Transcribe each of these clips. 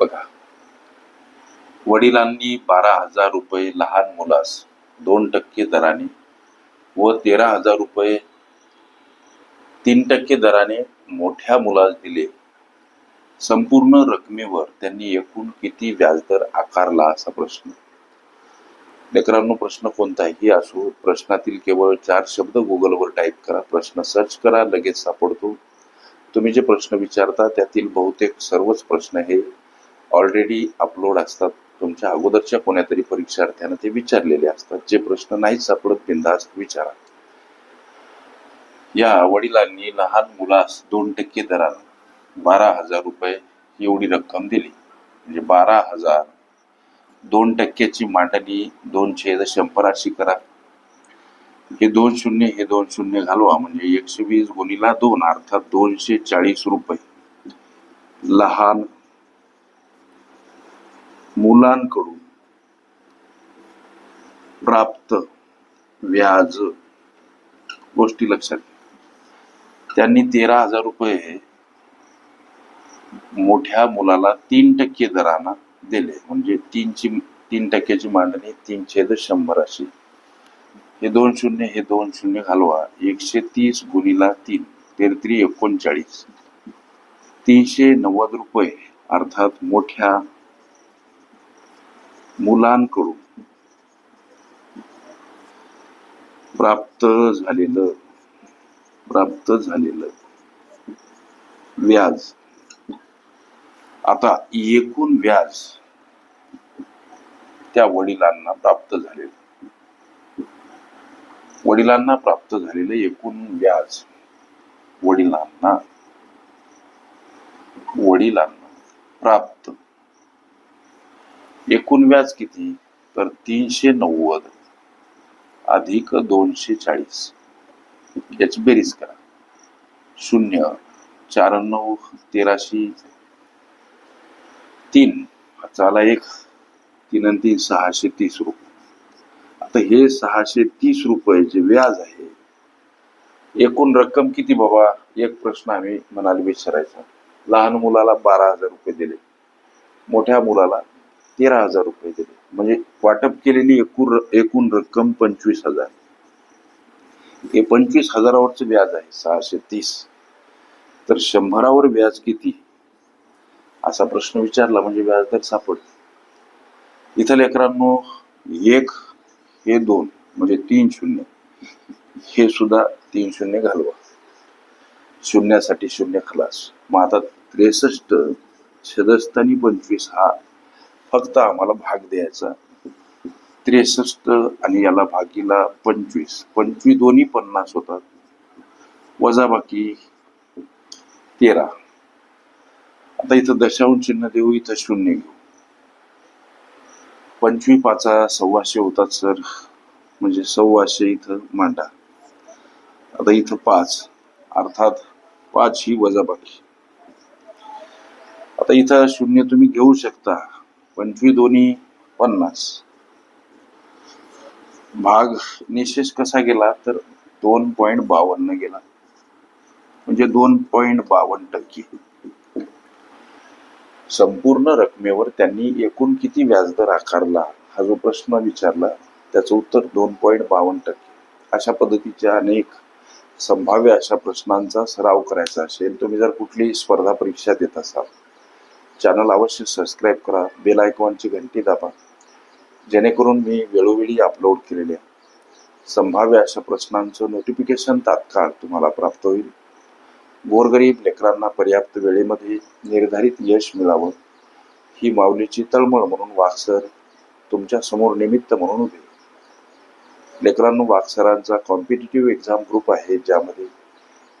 बघा. वडिलांनी बारा हजार रुपये लहान मुलास दोन टक्के दराने व तेरा हजार रुपये तीन टक्के दराने मोठ्या मुलास दिले. संपूर्ण रकमेवर त्यांनी एकूण किती व्याजदर आकारला असा प्रश्न. लेकरांनो प्रश्न कोणताही असो प्रश्नातील केवळ चार शब्द गुगलवर टाईप करा प्रश्न सर्च करा लगेच सापडतो. तुम्ही जे प्रश्न विचारता त्यातील बहुतेक सर्वच प्रश्न हे ऑलरेडी अपलोड असतात. तुमच्या अगोदरच्या कोण्यातरी परीक्षार्थ्यांना ते विचारलेले असतात. जे प्रश्न नाहीच सापडत बिंदास्त विचारा. या वडिलांनी लहान मुलास दोन टक्के दरानं बारा हजार रुपये एवढी रक्कम दिली. म्हणजे बारा हजार दोन टक्क्याची मांडणी दोन छेद शंभराशी करा. हे दोन शून्य हे दोन शून्य घालवा. म्हणजे एकशे वीस गुणीला दोन अर्थात दोनशे चाळीस रुपये. लहान मुलांकडून प्राप्त व्याज गोष्टी लक्षात त्यांनी तेरा हजार रुपये मोठ्या मुलाला तीन टक्के दरानं दिले. म्हणजे तीनची तीन टक्क्याची मांडणी तीन छेद शंभर अशी. हे दोन शून्य हे दोन शून्य घालवा. एकशे तीस गुणीला तीन तेरत्री एकोणचाळीस. तीनशे नव्वद रुपये अर्थात मोठ्या मुलांकडून प्राप्त झालेलं प्राप्त झालेलं व्याज. आता एकूण व्याज त्या वडिलांना प्राप्त झालेलं. वडिलांना प्राप्त झालेलं एकूण व्याज वडिलांना वडिलांना प्राप्त एकूण व्याज किती? तर तीनशे नव्वद. अधिक दोनशे चाळीस. याची बेरीज करा. शून्य चार नऊ तेराशे. तीन चाला एक. तीन आणि तीन सहाशे तीस रुपये. आता हे सहाशे तीस रुपये जे व्याज आहे. एकूण रक्कम किती बाबा? एक प्रश्न आम्ही म्हणाले विचारायचा लहान मुलाला बारा हजार रुपये दिले. मोठ्या मुलाला तेरा हजार रुपये दिले. म्हणजे वाटप केलेली एकूण एकूण रक्कम पंचवीस हजार. हे पंचवीस हजारावरचं व्याज आहे सहाशे तीस. तर शंभरावर व्याज किती? असा प्रश्न विचारला म्हणजे व्याजदर सापडत. इथं लेकरांनो एक हे दोन म्हणजे तीन शून्य. हे सुद्धा तीन शून्य घालवा. शून्यासाठी शून्य खलास. मग आता त्रेसष्ट छदस्थानी पंचवीस हा फक्त आम्हाला भाग द्यायचा. त्रेसष्ट आणि याला भागीला पंचवीस. पंचवीस दोन्ही पन्नास होतात. वजा बाकी तेरा. आता इथं दशांश चिन्ह देऊ इथं शून्य घेऊ. पंचवी पाचा सव्वाशे होतात सर. म्हणजे सव्वाशे इथं मांडा. आता इथं पाच. अर्थात पाच ही वजाबाकी. आता इथं शून्य तुम्ही घेऊ शकता. पंचवीस दोन्ही पन्नास. भाग निशेष कसा गेला तर दोन पॉइंट बावन्न गेला. म्हणजे दोन पॉइंट बावन्न टक्के. संपूर्ण रकमेवर त्यांनी एकूण किती व्याजदर आकारला? हा जो प्रश्न विचारला त्याचं उत्तर दोन पॉइंट बावन्न टक्के. अशा पद्धतीच्या अनेक संभाव्य अशा प्रश्नांचा सराव करायचा असेल तुम्ही जर कुठलीही स्पर्धा परीक्षा देत असाल चॅनल अवश्य सबस्क्राईब करा बेल आयकॉनची घंटी दाबा. जेणेकरून मी वेळोवेळी अपलोड केलेल्या संभाव्य अशा प्रश्नांचं नोटिफिकेशन तात्काळ तुम्हाला प्राप्त होईल. गोरगरीब लेकरांना पर्याप्त वेळेमध्ये निर्धारित यश मिळावं. ही माऊलीची तळमळ म्हणून वाक्सर तुमच्यासमोर निमित्त म्हणून उभे. लेकरांनो वाक्सरांचा कॉम्पिटेटिव्ह एक्झाम ग्रुप आहे ज्यामध्ये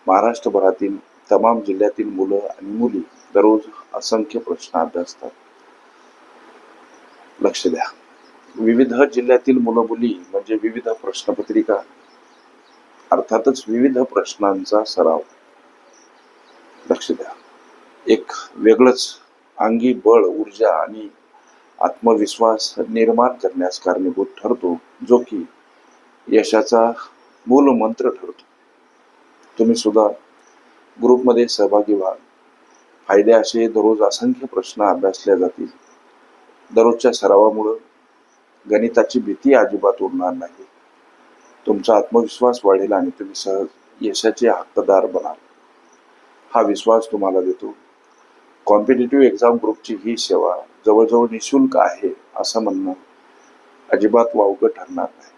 महाराष्ट्रभरातील तमाम जिल्ह्यातील मुलं आणि मुली दररोज असंख्य प्रश्न अभ्यासतात. लक्ष द्या. विविध जिल्ह्यातील मुलं मुली म्हणजे विविध प्रश्नपत्रिका अर्थातच विविध प्रश्नांचा सराव. लक्ष द्या. एक वेगळंच अंगी बळ ऊर्जा आणि आत्मविश्वास निर्माण करण्यास कारणीभूत ठरतो जो की यशाचा मूल मंत्र ठरतो. तुम्ही सुद्धा ग्रुपमध्ये सहभागी व्हा. फायदे असे दररोज असंख्य प्रश्न अभ्यासले जातील. दररोजच्या सरावामुळं गणिताची भीती अजिबात उरणार नाही. तुमचा आत्मविश्वास वाढेल आणि तुम्ही सहज यशाचे हक्कदार बनाल. हा विश्वास तुम्हाला देतो. कॉम्पिटेटिव्ह एक्झाम ग्रुपची ही सेवा जवळजवळ निशुल्क आहे असं म्हणणं अजिबात वावगं ठरणार नाही.